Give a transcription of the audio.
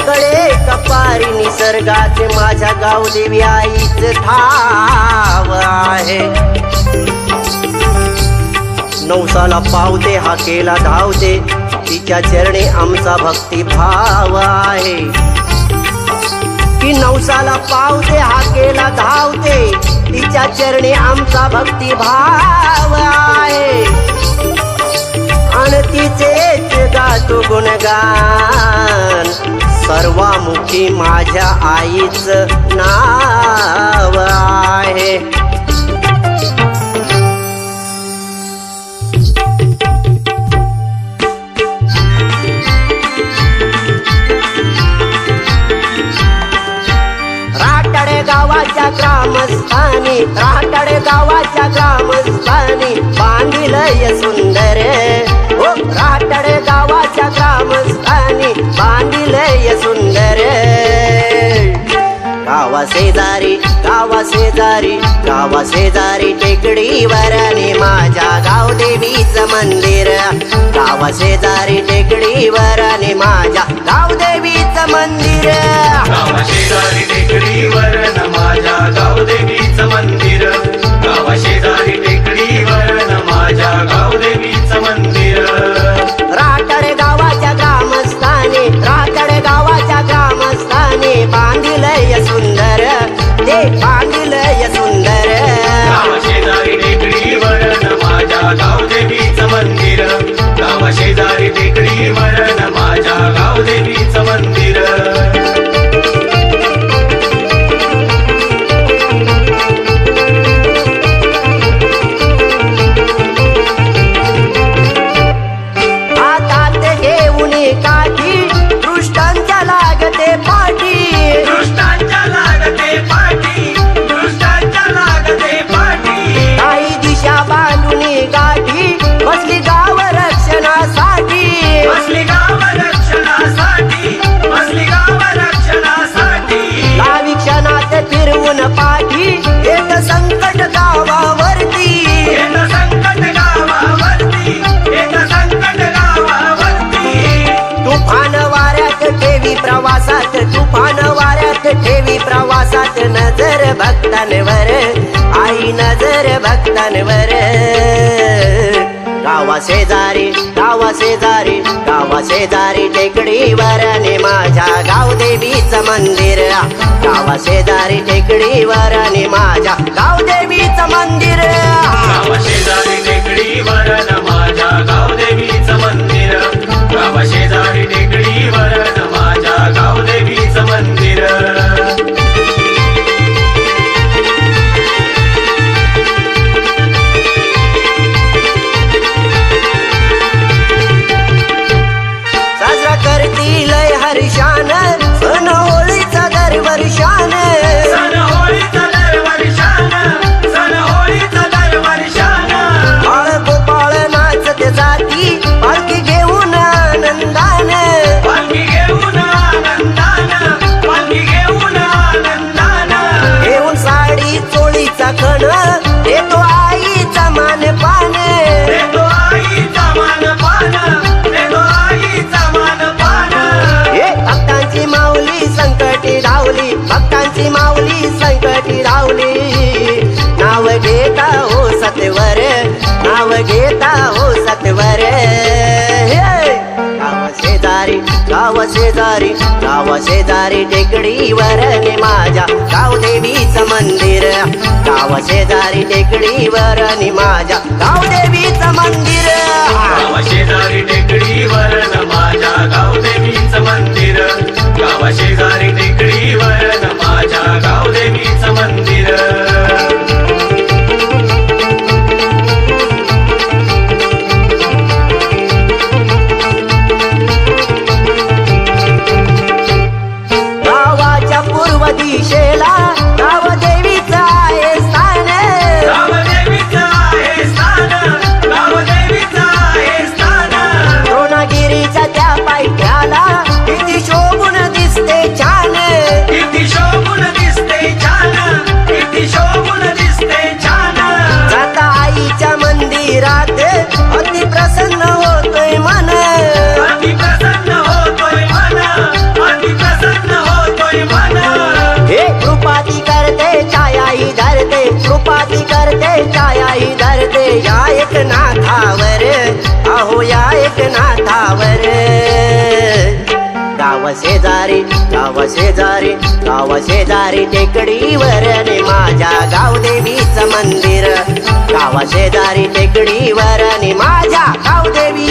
कळे कपारी निसर्गाचे माझ्या गावदेवी आईच ठाव आहे. नवसाला पावते हा केला धावते तिच्या चरणे आमचा भक्ती भाव आहे. की नवसाला पावते हा केला धावते तिच्या चरणे आमचा भक्ती भाव आहे. आणि तिचे गातो गुणगान सर्वामुखी माझ्या आईच नाव आहे. राटडे गावाच्या ग्रामस्थानी राटडे गावाच्या ग्रामस्थानी बांधिलय सुंदर. बांधिलय सुंदर. गावा शेजारी गावा शेजारी गावा शेजारी टेकडीवर आणि माझ्या गावदेवीचं मंदिर. गावा शेजारी टेकडीवर आणि माझ्या गावदेवीचं मंदिर. ठेवी प्रवासात तुफान वाऱ्यात ठेवी प्रवासात नजर भक्तांवर. आई नजर भक्तांवर. गावा शेजारी गावा शेजारी गावा शेजारी टेकडीवर आणि माझ्या गावदेवीचं मंदिर. गावा शेजारी टेकडीवर आणि माझ्या गावदेवीचं मंदिर. गावा शेजारी टेकडीवर गाव शेजारी गाव शेजारी टेकडीवर ने माझ्या. गावदेवीचं मंदिर गाव शेजारी टेकडीवर ने माझ्या. गावदेवीचं मंदिर. पूर्व दिशेला नाव आहे शेजारी गाव शेजारी गाव शेजारी टेकडीवर ने माझ्या गावदेवीचं मंदिर. गावा शेजारी टेकडीवर ने माझ्या गावदेवी